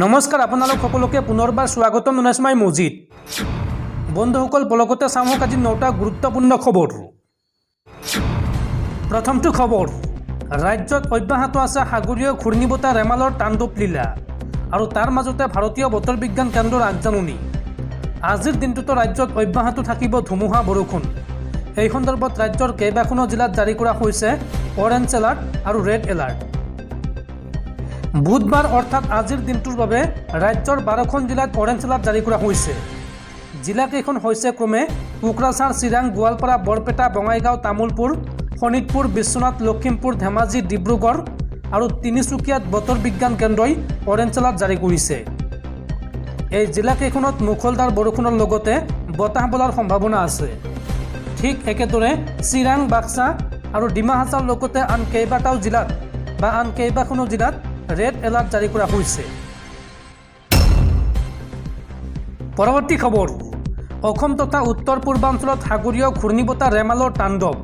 নমস্কাৰ, আপোনালোক সকলোকে পুনৰবাৰ স্বাগতম জনাইছোঁ মছজিদ বন্ধুসকল বলগতে চাওঁ আহক আজি নটা গুৰুত্বপূৰ্ণ খবৰ। প্ৰথমটো খবৰ, ৰাজ্যত অব্যাহত আছে সাগৰীয় ঘূৰ্ণীবতাহ ৰেমালৰ তাণ্ডৱ লীলা আৰু তাৰ মাজতে ভাৰতীয় বতৰ বিজ্ঞান কেন্দ্ৰৰ আগজাননী আজিৰ দিনটোতো ৰাজ্যত অব্যাহত থাকিব ধুমুহা, বৰষুণ। এই সন্দৰ্ভত ৰাজ্যৰ কেইবাখনো জিলাত জাৰি কৰা হৈছে অৰেঞ্জ এলাৰ্ট আৰু ৰেড এলাৰ্ট বুধবাৰ অৰ্থাৎ আজিৰ দিনটোৰ বাবে ৰাজ্যৰ বাৰখন জিলাত অৰেঞ্জ এলাৰ্ট জাৰি কৰা হৈছে। জিলাকেইখন হৈছে ক্ৰমে কোকৰাঝাৰ, চিৰাং, গোৱালপাৰা, বৰপেটা, বঙাইগাঁও, তামোলপুৰ, শোণিতপুৰ, বিশ্বনাথ, লখিমপুৰ, ধেমাজি, ডিব্ৰুগড় আৰু তিনিচুকীয়াত বতৰ বিজ্ঞান কেন্দ্ৰই অৰেঞ্জ এলাৰ্ট জাৰি কৰিছে। এই জিলাকেইখনত মুখলধাৰ বৰষুণৰ লগতে বতাহ বলাৰ সম্ভাৱনা আছে। ঠিক একেদৰে চিৰাং, বাক্সা আৰু ডিমা লগতে আন কেইবাটাও জিলাত বা আন কেইবাখনো জিলাত ৰেড এলাৰ্ট জাৰি কৰা হৈছে পৰৱৰ্তী খবৰ অসম তথা উত্তৰ পূৰ্বাঞ্চলত সাগৰীয় ঘূৰ্ণীবতাহ ৰেমালৰ তাণ্ডৱ।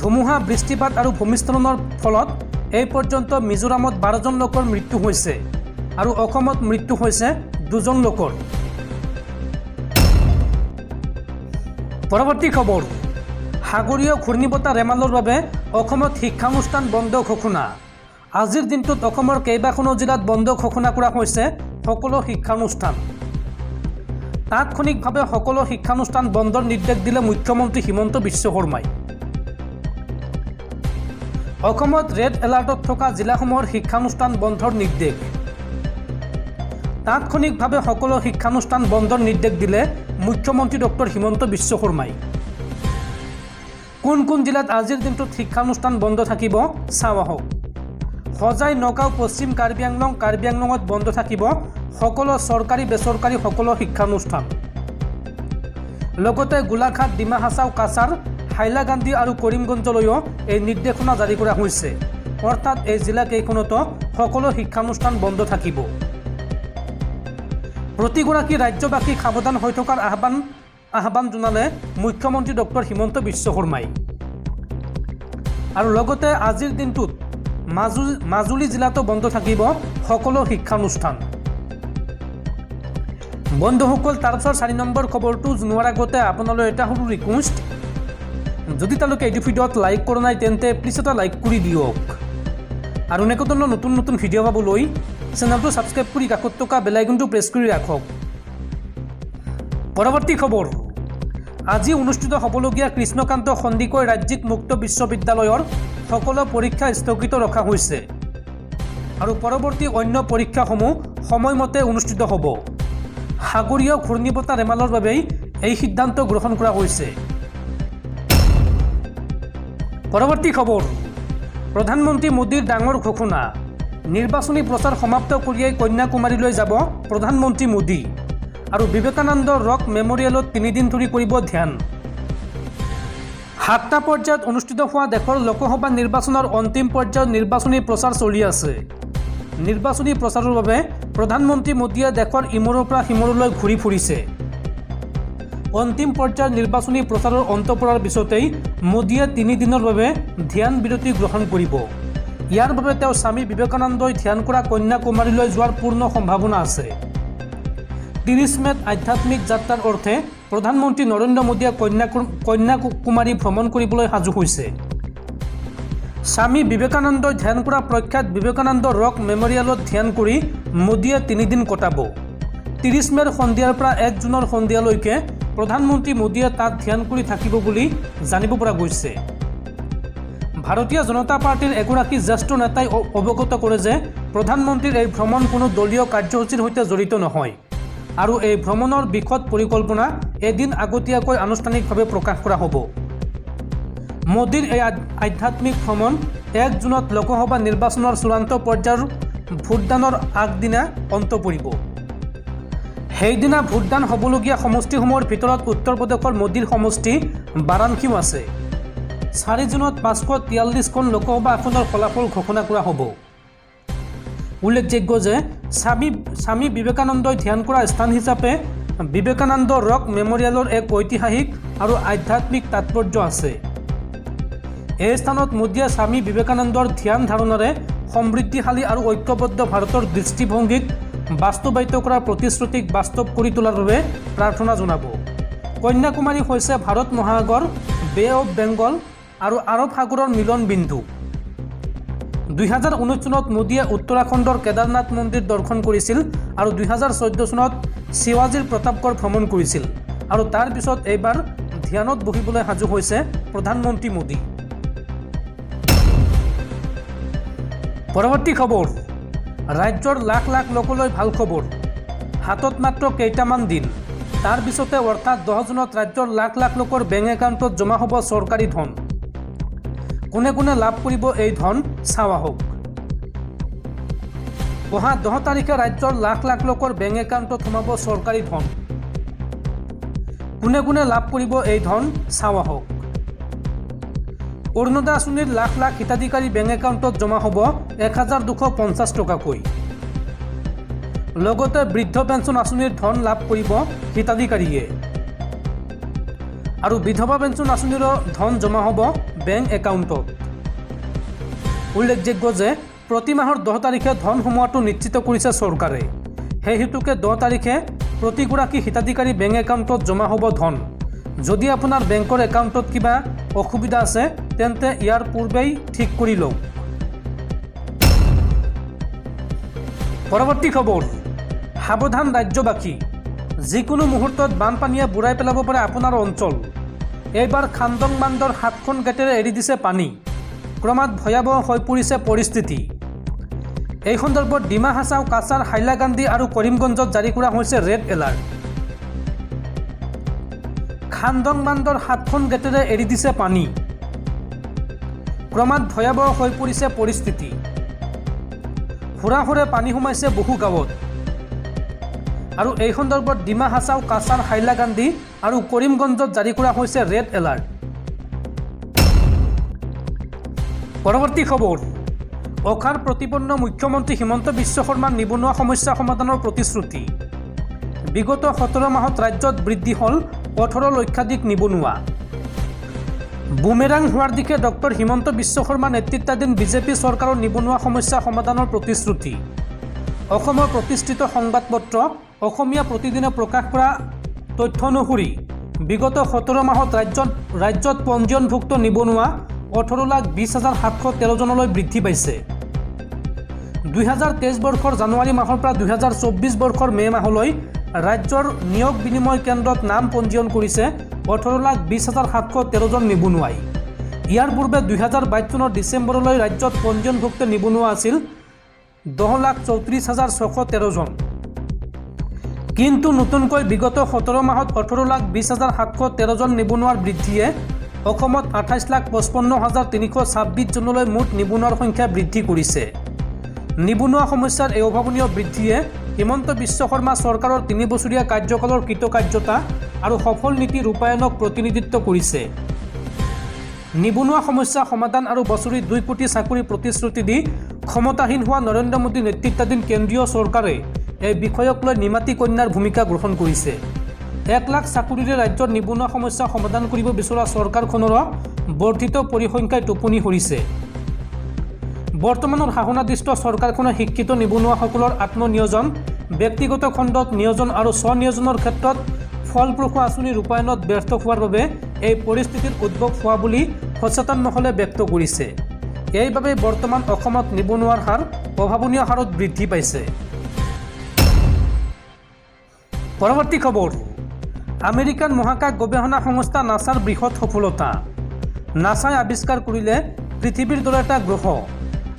ধুমুহা, বৃষ্টিপাত আৰু ভূমিস্খলনৰ ফলত এই পৰ্যন্ত মিজোৰামত বাৰজন লোকৰ মৃত্যু হৈছে আৰু অসমত মৃত্যু হৈছে দুজন লোকৰ। পৰৱৰ্তী খবৰ, সাগৰীয় ঘূৰ্ণীবতাহ ৰেমালৰ বাবে অসমত শিক্ষানুষ্ঠান বন্ধ ঘোষণা। আজিৰ দিনটোত অসমৰ কেইবাখনো জিলাত বন্ধ ঘোষণা কৰা হৈছে সকলো শিক্ষানুষ্ঠান। তাৎক্ষণিকভাৱে সকলো শিক্ষানুষ্ঠান বন্ধৰ নিৰ্দেশ দিলে মুখ্যমন্ত্ৰী হিমন্ত বিশ্ব শৰ্মাই। অসমত ৰেড এলাৰ্টত থকা জিলাসমূহৰ শিক্ষানুষ্ঠান বন্ধৰ নিৰ্দেশ। তাৎক্ষণিকভাৱে সকলো শিক্ষানুষ্ঠান বন্ধৰ নিৰ্দেশ দিলে মুখ্যমন্ত্ৰী ডক্টৰ হিমন্ত বিশ্ব শৰ্মাই। কোন কোন জিলাত আজিৰ দিনটোত শিক্ষানুষ্ঠান বন্ধ থাকিব চাওঁ আহক। সজাই নগাঁও পশ্চিম কাৰ্বি আংলং কাৰ্বি আংলঙত বন্ধ থাকিব সকলো চৰকাৰী, বেচৰকাৰী সকলো শিক্ষানুষ্ঠান। লগতে গোলাঘাট ডিমা হাছাও কাছাৰ, হাইলাকান্দি আৰু কৰিমগঞ্জলৈও এই নিৰ্দেশনা জাৰি কৰা হৈছে। অৰ্থাৎ এই জিলাকেইখনতো সকলো শিক্ষানুষ্ঠান বন্ধ থাকিব। প্ৰতিগৰাকী ৰাজ্যবাসীক সাৱধান হৈ থকাৰ আহ্বান আহ্বান জনালে মুখ্যমন্ত্ৰী ডক্টৰ হিমন্ত বিশ্ব শৰ্মাই। আৰু লগতে আজিৰ দিনটোত মাজুলী মাজুলী জিলাতো বন্ধ থাকিব সকলো শিক্ষানুষ্ঠান। বন্ধুসকল তাৰপিছত চাৰি নম্বৰ খবৰটো জনোৱাৰ আগতে আপোনালৈ এটা সৰু ৰিকুৱেষ্ট যদি তেওঁলোকে এইটো ভিডিঅ'ত লাইক কৰা নাই, তেন্তে প্লিজ এটা লাইক কৰি দিয়ক। আৰু এনেকুৱা ধৰণৰ নতুন নতুন ভিডিঅ' পাবলৈ চেনেলটো ছাবস্ক্ৰাইব কৰি কাষত থকা বেলাইকনটো প্ৰেছ কৰি ৰাখক। পৰৱৰ্তী খবৰ। আজি অনুষ্ঠিত হ'বলগীয়া কৃষ্ণকান্ত সন্দিকৈ ৰাজ্যিক মুক্ত বিশ্ববিদ্যালয়ৰ সকলো পৰীক্ষা স্থগিত ৰখা হৈছে। আৰু পৰৱৰ্তী অন্য পৰীক্ষাসমূহ সময়মতে অনুষ্ঠিত হ'ব। সাগৰীয় ঘূৰ্ণীবতাহ ৰেমালৰ বাবেই এই সিদ্ধান্ত গ্ৰহণ কৰা হৈছে। পৰৱৰ্তী খবৰ। প্ৰধানমন্ত্ৰী মোদীৰ ডাঙৰ ঘোষণা। নিৰ্বাচনী প্ৰচাৰ সমাপ্ত কৰিয়েই কন্যাকুমাৰীলৈ যাব প্ৰধানমন্ত্ৰী মোদী। আৰু বিবেকানন্দ ৰক মেমৰিয়েলত তিনিদিন ধৰি কৰিব ধ্যান। সাতটা পৰ্যায়ত অনুষ্ঠিত হোৱা দেশৰ লোকসভা নিৰ্বাচনৰ অন্তিম পৰ্যায়ত নিৰ্বাচনী প্ৰচাৰ চলি আছে। নিৰ্বাচনী প্ৰচাৰৰ বাবে প্ৰধানমন্ত্ৰী মোদীয়ে দেশৰ ইমূৰৰ পৰা সিমূৰলৈ ঘূৰি ফুৰিছে। অন্তিম পৰ্যায়ৰ নিৰ্বাচনী প্ৰচাৰৰ অন্ত পৰাৰ পিছতেই মোদীয়ে তিনিদিনৰ বাবে ধ্যান বিৰতি গ্ৰহণ কৰিব। ইয়াৰ বাবে তেওঁ স্বামী বিবেকানন্দই ধ্যান কৰা কন্যাকুমাৰীলৈ যোৱাৰ পূৰ্ণ সম্ভাৱনা আছে। ত্ৰিছ মেত আধ্যাত্মিক যাত্ৰাৰ অৰ্থে প্ৰধানমন্ত্ৰী নৰেন্দ্ৰ মোদীয়ে কন্যাকু কন্যাকুমাৰী ভ্ৰমণ কৰিবলৈ সাজু হৈছে। স্বামী বিবেকানন্দই ধ্যান কৰা প্ৰখ্যাত বিবেকানন্দ ৰক মেমৰিয়েলত ধ্যান কৰি মোদীয়ে তিনিদিন কটাব। ত্ৰিছ মেৰ সন্ধিয়াৰ পৰা এক জুনৰ সন্ধিয়ালৈকে প্ৰধানমন্ত্ৰী মোদীয়ে তাত ধ্যান কৰি থাকিব বুলি জানিব পৰা গৈছে। ভাৰতীয় জনতা পাৰ্টীৰ এগৰাকী জ্যেষ্ঠ নেতাই অৱগত কৰে যে প্ৰধানমন্ত্ৰীৰ এই ভ্ৰমণ কোনো দলীয় কাৰ্যসূচীৰ সৈতে জড়িত নহয়। আৰু এই ভ্ৰমণৰ বিশদ পৰিকল্পনা এদিন আগতীয়াকৈ আনুষ্ঠানিকভাৱে প্ৰকাশ কৰা হ'ব। মোদীৰ এই আধ্যাত্মিক ভ্ৰমণ এক জুনত লোকসভা নিৰ্বাচনৰ চূড়ান্ত পৰ্যায়ৰ ভোটদানৰ আগদিনা অন্ত পৰিব। সেইদিনা ভোটদান হ'বলগীয়া সমষ্টিসমূহৰ ভিতৰত উত্তৰ প্ৰদেশৰ মোদীৰ সমষ্টি বাৰাণসীও আছে। চাৰি জুনত পাঁচশো তিয়াল্লিছখন লোকসভা আসনৰ ফলাফল ঘোষণা কৰা হ'ব। উল্লেখযোগ্য যে স্বামী স্বামী বিবেকানন্দই ধ্যান কৰা স্থান হিচাপে বিবেকানন্দ ৰক মেমৰিয়েলৰ এক ঐতিহাসিক আৰু আধ্যাত্মিক তাৎপৰ্য আছে। এই স্থানত মোদীয়ে স্বামী বিবেকানন্দৰ ধ্যান ধাৰণাৰে সমৃদ্ধিশালী আৰু ঐক্যবদ্ধ ভাৰতৰ দৃষ্টিভংগীক বাস্তৱায়িত কৰা প্ৰতিশ্ৰুতিক বাস্তৱ কৰি তোলাৰ বাবে প্ৰাৰ্থনা জনাব। কন্যাকুমাৰী হৈছে ভাৰত মহাসাগৰ বে অৱ বেংগল আৰু আৰৱ সাগৰৰ মিলন বিন্দু। দুহেজাৰ ঊনৈছ চনত মোদীয়ে উত্তৰাখণ্ডৰ কেদাৰনাথ মন্দিৰ দৰ্শন কৰিছিল আৰু দুহেজাৰ চৈধ্য চনত শিৱাজীৰ প্ৰতাপগড় ভ্ৰমণ কৰিছিল। আৰু তাৰ পিছত এইবাৰ ধ্যানত বহিবলৈ সাজু হৈছে প্ৰধানমন্ত্ৰী মোদী। পৰৱৰ্তী খবৰ। ৰাজ্যৰ লাখ লাখ লোকলৈ ভালো খবৰ। হাতত মাত্ৰ কেইটামান দিন। তাৰ পিছতে অৰ্থাৎ দহ জুনত ৰাজ্যৰ লাখ লাখ লোকৰ বেংক একাউণ্টত জমা হ'ব চৰকাৰী ধন। কোনে কোনে লাভ কৰিব এই ধন চাওঁ আহক অহা দহ তাৰিখে ৰাজ্যৰ লাখ লাখ লোকৰ বেংক একাউণ্টত সোমাব চৰকাৰী ধন। কোনে কোনে লাভ কৰিব এই ধন চাওঁ আহক অৰুণোদয় আঁচনিৰ লাখ লাখ হিতাধিকাৰী বেংক একাউণ্টত জমা হ'ব এক হাজাৰ দুশ পঞ্চাছ টকাকৈ। লগতে বৃদ্ধ পেঞ্চন আঁচনিৰ ধন লাভ কৰিব হিতাধিকাৰীয়ে। আৰু বিধৱা পেঞ্চন আঁচনিৰো ধন জমা হ'ব বেংক একাউণ্টত। উল্লেখযোগ্য যে প্ৰতি মাহৰ দহ তাৰিখে ধন সোমোৱাটো নিশ্চিত কৰিছে চৰকাৰে। সেই হেতুকে দহ তাৰিখে প্ৰতিগৰাকী হিতাধিকাৰী বেংক একাউণ্টত জমা হ'ব ধন। যদি আপোনাৰ বেংকৰ একাউণ্টত কিবা অসুবিধা আছে, তেন্তে ইয়াৰ পূৰ্বেই ঠিক কৰি লওক। পৰৱৰ্তী খবৰ। সাৱধান ৰাজ্যবাসী। যিকোনো মুহূৰ্তত বানপানীয়ে বুঢ়াই পেলাব পাৰে আপোনাৰ অঞ্চল। এইবাৰ খান্দং বান্ধৰ সাতখন গেটেৰে এৰি দিছে পানী। ক্ৰমাৎ ভয়াৱহ হৈ পৰিছে পৰিস্থিতি। এই সন্দৰ্ভত ডিমা হাছাও, কাছাৰ, হাইলাকান্দি আৰু কৰিমগঞ্জত জাৰি কৰা হৈছে ৰেড এলাৰ্ট। খান্দং বান্ধৰ সাতখন গেটেৰে এৰি দিছে পানী। ক্ৰমাৎ ভয়াৱহ হৈ পৰিছে পৰিস্থিতি। হুৰাহুৰে পানী সোমাইছে বহু গাঁৱত। আৰু এই সন্দৰ্ভত ডিমা হাছাও, কাছাৰ হাইলাকান্দি আৰু কৰিমগঞ্জত জাৰি কৰা হৈছে ৰেড এলাৰ্ট। পৰৱৰ্তী খবৰ। অখাৰ প্ৰতিপন্ন মুখ্যমন্ত্ৰী হিমন্ত বিশ্ব শৰ্মাৰ নিবনুৱা সমস্যা সমাধানৰ প্ৰতিশ্ৰুতি। বিগত সোতৰ মাহত ৰাজ্যত বৃদ্ধি হ'ল ওঠৰ লক্ষাধিক নিবনুৱা। বুমেৰাং হোৱাৰ দিশে ডক্টৰ হিমন্ত বিশ্ব শৰ্মা নেতৃত্বাধীন বিজেপি চৰকাৰৰ নিবনুৱা সমস্যা সমাধানৰ প্ৰতিশ্ৰুতি। অসমৰ প্ৰতিষ্ঠিত সংবাদপত্ৰ অসমীয়া প্ৰতিদিনে প্ৰকাশ কৰা তথ্য অনুসৰি বিগত সোতৰ মাহত ৰাজ্যত ৰাজ্যত পঞ্জীয়নভুক্ত নিবনুৱা ওঠৰ লাখ বিছ হাজাৰ সাতশ তেৰজনলৈ বৃদ্ধি পাইছে। দুহেজাৰ তেইছ বৰ্ষৰ জানুৱাৰী মাহৰ পৰা দুহেজাৰ চৌব্বিছ বৰ্ষৰ মে' মাহলৈ ৰাজ্যৰ নিয়োগ বিনিময় কেন্দ্ৰত নাম পঞ্জীয়ন কৰিছে ওঠৰ লাখ বিছ হাজাৰ সাতশ তেৰজন নিবনুৱাই। ইয়াৰ পূৰ্বে দুহেজাৰ বাইছ চনৰ ডিচেম্বৰলৈ ৰাজ্যত পঞ্জীয়নভুক্ত নিবনুৱা আছিল দহ লাখ চৌত্ৰিছ হাজাৰ ছশ তেৰজন কিন্তু নতুনকৈ বিগত সোতৰ মাহত ওঠৰ লাখ বিছ হাজাৰ সাতশ তেৰজন নিবনুৱাৰ বৃদ্ধিয়ে অসমত আঠাইছ লাখ পঁচপন্ন হাজাৰ তিনিশ ছাব্বিছজনলৈ মুঠ নিবনুৱাৰ সংখ্যা বৃদ্ধি কৰিছে। নিবনুৱা সমস্যাৰ এই অভাৱনীয় বৃদ্ধিয়ে হিমন্ত বিশ্ব শৰ্মা চৰকাৰৰ তিনি বছৰীয়া কাৰ্যকালৰ কৃতকাৰ্যতা আৰু সফল নীতি ৰূপায়ণক প্ৰতিনিধিত্ব কৰিছে। নিবনুৱা সমস্যা সমাধান আৰু বছৰি দুই কোটি চাকৰি প্ৰতিশ্ৰুতি দি ক্ষমতাসীন হোৱা নৰেন্দ্ৰ মোদী নেতৃত্বাধীন কেন্দ্ৰীয় চৰকাৰে এই বিষয়ক লৈ নিমাতী কন্যাৰ ভূমিকা গ্ৰহণ কৰিছে। এক লাখ চাকৰিৰে ৰাজ্যৰ নিবনুৱা সমস্যা সমাধান কৰিব বিচৰা চৰকাৰখনৰ বৰ্ধিত পৰিসংখ্যাই টোপনি সৰিছে বৰ্তমানৰ শাসনাধিষ্ঠ চৰকাৰখনে শিক্ষিত নিবনুৱাসকলৰ আত্মনিয়োজন, ব্যক্তিগত খণ্ডত নিয়োজন আৰু স্বনিয়োজনৰ ক্ষেত্ৰত ফলপ্ৰসূ আঁচনি ৰূপায়ণত ব্যৰ্থ হোৱাৰ বাবে এই পৰিস্থিতিৰ উদ্ভৱ হোৱা বুলি সচেতন মহলে ব্যক্ত কৰিছে। এইবাবে বৰ্তমান অসমত নিবনুৱাৰ হাৰ, অভাৱনীয় হাৰত বৃদ্ধি পাইছে। পৰৱৰ্তী খবৰ। আমেৰিকান মহাকাশ গৱেষণা সংস্থা নাছাৰ বৃহৎ সফলতা। নাছাই আৱিষ্কাৰ কৰিলে পৃথিৱীৰ দৰে এটা গ্ৰহ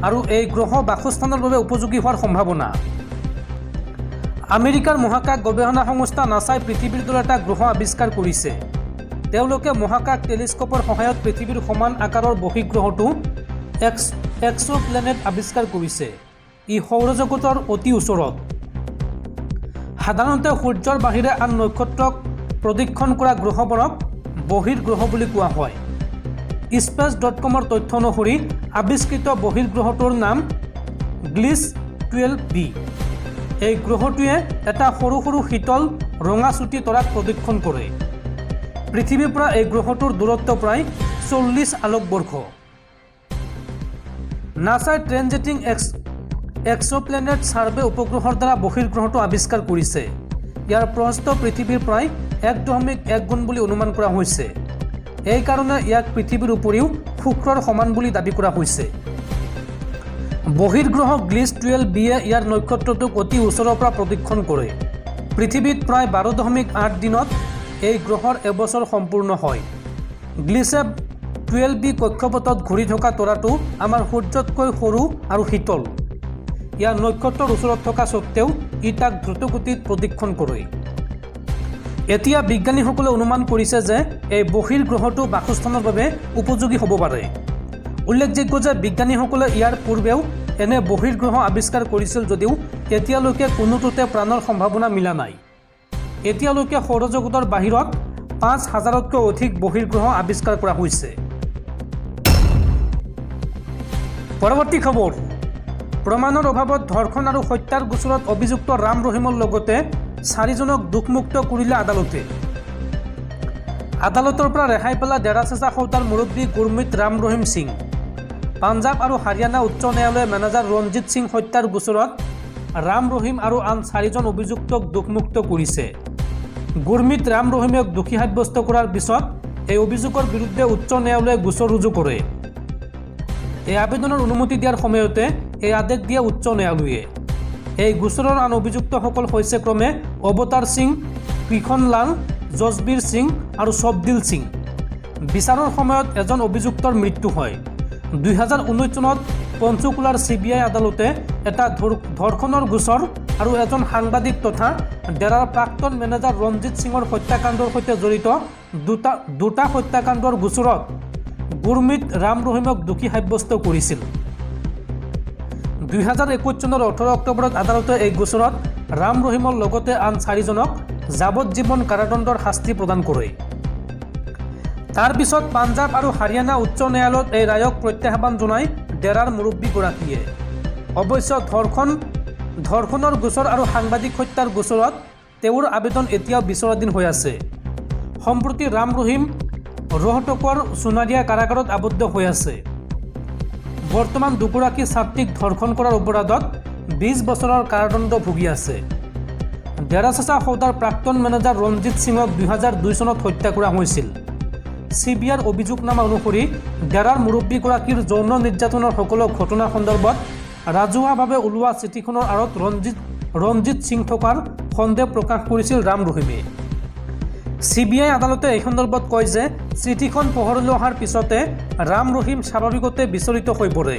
আৰু এই গ্ৰহ বাসস্থানৰ বাবে উপযোগী হোৱাৰ সম্ভাৱনা। আমেৰিকাৰ মহাকাশ গৱেষণা সংস্থা নাছাই পৃথিৱীৰ দৰে এটা গ্ৰহ আৱিষ্কাৰ কৰিছে। তেওঁলোকে মহাকাশ টেলিস্কোপৰ সহায়ত পৃথিৱীৰ সমান আকাৰৰ বহিগ্ৰহটো এক্স এক্স প্লেনেট আৱিষ্কাৰ কৰিছে। ই সৌৰজগতৰ অতি ওচৰত। সাধাৰণতে সূৰ্যৰ বাহিৰে আন নক্ষত্ৰক প্ৰদক্ষিণ কৰা গ্ৰহবোৰক বহিৰ্গ্ৰহ বুলি কোৱা হয়। স্পেচ ডট কমৰ তথ্য অনুসৰি, আৱিষ্কৃত বহিৰ্গ্ৰহটোৰ নাম গ্লিছ টুৱেল্ভ বি। এই গ্ৰহটোৱে এটা সৰু সৰু শীতল ৰঙা চুটি তৰাক প্ৰদক্ষিণ কৰে। পৃথিৱীৰ পৰা এই গ্ৰহটোৰ দূৰত্ব প্ৰায় চল্লিছ আলোকবৰ্ষ। নাছাই ট্ৰেনজেটিং এক্স, এক্সপ্লেনেট ছাৰ্ভে উপগ্ৰহৰ দ্বাৰা বহিৰ্গ্ৰহটো আৱিষ্কাৰ কৰিছে। ইয়াৰ প্ৰস্থ পৃথিৱীৰ প্ৰায় এক দশমিক এক গুণ বুলি অনুমান কৰা হৈছে। এইকাৰণে ইয়াক পৃথিৱীৰ উপৰিও শুক্ৰৰ সমান বুলি দাবি কৰা হৈছে। বহিৰ্গ্ৰহ গ্লিছ টুৱেল্ভ বিয়ে ইয়াৰ নক্ষত্ৰটোক অতি ওচৰৰ পৰা প্ৰদক্ষিণ কৰে। পৃথিৱীত প্ৰায় বাৰ দশমিক আঠ দিনত এই গ্ৰহৰ এবছৰ সম্পূৰ্ণ হয়। গ্লিছে টুৱেল্ভ বি কক্ষপথত ঘূৰি থকা তৰাটো আমাৰ সূৰ্যতকৈ সৰু আৰু শীতল। ইয়াৰ নক্ষত্ৰৰ ওচৰত থকা স্বত্বেও ই তাক দ্ৰুতগতিত প্ৰদক্ষিণ কৰে। এতিয়া বিজ্ঞানীসকলে অনুমান কৰিছে যে এই বহিৰ্গ্ৰহটো বাসস্থানৰ বাবে উপযোগী হ'ব পাৰে। উল্লেখযোগ্য যে বিজ্ঞানীসকলে ইয়াৰ পূৰ্বেও এনে বহিৰ্গ্ৰহ আৱিষ্কাৰ কৰিছিল যদিও এতিয়ালৈকে কোনোটোতে প্ৰাণৰ সম্ভাৱনা মিলা নাই। এতিয়ালৈকে সৌৰজগতৰ বাহিৰত পাঁচ হাজাৰতকৈ অধিক বহিৰ্গ্ৰহ আৱিষ্কাৰ কৰা হৈছে। পৰৱৰ্তী খবৰ। প্ৰমাণৰ অভাৱত ধৰ্ষণ আৰু হত্যাৰ গোচৰত অভিযুক্ত ৰাম ৰহিমৰ লগতে চাৰিজনক দোষমুক্ত কৰিলে আদালতে। আদালতৰ পৰা ৰেহাই পেলা ডেৰাচেচা সৌতাৰ মুৰব্বী গুৰমিত ৰাম ৰহিম সিং। পাঞ্জাৱ আৰু হাৰিয়ানা উচ্চ ন্যায়ালয়ে মেনেজাৰ ৰঞ্জিত সিং হত্যাৰ গোচৰত ৰাম ৰহিম আৰু আন চাৰিজন অভিযুক্তক দোষমুক্ত কৰিছে। গুৰমিত ৰাম ৰহিমক দোষী সাব্যস্ত কৰাৰ পিছত এই অভিযোগৰ বিৰুদ্ধে উচ্চ ন্যায়ালয়ে গোচৰ ৰুজু কৰে। এই আবেদনৰ অনুমতি দিয়াৰ সময়তে এই আদেশ দিয়ে উচ্চ ন্যায়ালয়ে। এই গোচৰৰ আন অভিযুক্তসকল হৈছে ক্ৰমে অৱতাৰ সিং কৃষণলাল জজবীৰ সিং আৰু চবদিল সিং। বিচাৰৰ সময়ত এজন অভিযুক্তৰ মৃত্যু হয়। দুহেজাৰ ঊনৈছ চনত পঞ্চকুলাৰ চি আদালতে এটা ধৰ- ধৰ্ষণৰ গোচৰ আৰু এজন সাংবাদিক তথা ডেৰাৰ প্ৰাক্তন মেনেজাৰ ৰঞ্জিত সিঙৰ হত্যাকাণ্ডৰ সৈতে জড়িত দুটা দুটা হত্যাকাণ্ডৰ গোচৰত গুৰমিত ৰাম ৰহিমক দোষী সাব্যস্ত কৰিছিল। দুহেজাৰ একৈছ চনৰ ওঠৰ অক্টোবৰত আদালতে এই গোচৰত ৰাম ৰহিমৰ লগতে আন চাৰিজনক যাৱজ্জীৱন কাৰাদণ্ডৰ শাস্তি প্ৰদান কৰে। তাৰ পিছত পাঞ্জাৱ আৰু হাৰিয়ানা উচ্চ ন্যায়ালয়ত এই ৰায়ক প্ৰত্যাহ্বান জনাই ডেৰাৰ মুৰব্বীগৰাকীয়ে। অৱশ্যে, ধৰ্ষণ, ধৰ্ষণৰ গোচৰ আৰু সাংবাদিক হত্যাৰ গোচৰত তেওঁৰ আবেদন এতিয়াও বিচৰাধীন হৈ আছে। সম্প্ৰতি ৰাম ৰহিম ৰোহটকৰ সোণাৰীয়া কাৰাগাৰত আবদ্ধ হৈ আছে। বৰ্তমান দুগৰাকী ছাত্ৰীক ধৰ্ষণ কৰাৰ অপৰাধত বিছ বছৰৰ কাৰাদণ্ড ভুগি আছে। ডেৰাচাচা সৌদাৰ প্ৰাক্তন মেনেজাৰ ৰঞ্জিত সিঙক দুহেজাৰ দুই চনত হত্যা কৰা হৈছিল। চি বি আইৰ অভিযোগনামা অনুসৰি ডেৰাৰ মুৰব্বীগৰাকীৰ যৌন নিৰ্যাতনৰ সকলো ঘটনা সন্দৰ্ভত ৰাজহুৱাভাৱে ওলোৱা চিঠিখনৰ আঁৰত ৰঞ্জিত ৰঞ্জিত সিং থকাৰ সন্দেহ প্ৰকাশ কৰিছিল ৰাম ৰহিমে। চি বি আই আদালতে এই সন্দৰ্ভত কয় যে চিঠিখন পোহৰলৈ অহাৰ পিছতে ৰাম ৰহিম স্বাভাৱিকতে বিচলিত হৈ পৰে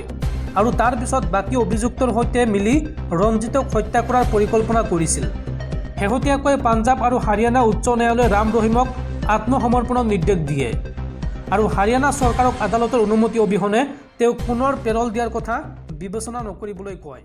আৰু তাৰ পিছত বাকী অভিযুক্তৰ সৈতে মিলি ৰঞ্জিতক হত্যা কৰাৰ পৰিকল্পনা কৰিছিল। শেহতীয়াকৈ পাঞ্জাৱ আৰু হাৰিয়ানা উচ্চ ন্যায়ালয়ে ৰাম ৰহিমক আত্মসমৰ্পণৰ নিৰ্দেশ দিয়ে আৰু হাৰিয়ানা চৰকাৰক আদালতৰ অনুমতি অবিহনে তেওঁক পুনৰ পেৰল দিয়াৰ কথা বিবেচনা নকৰিবলৈ কয়।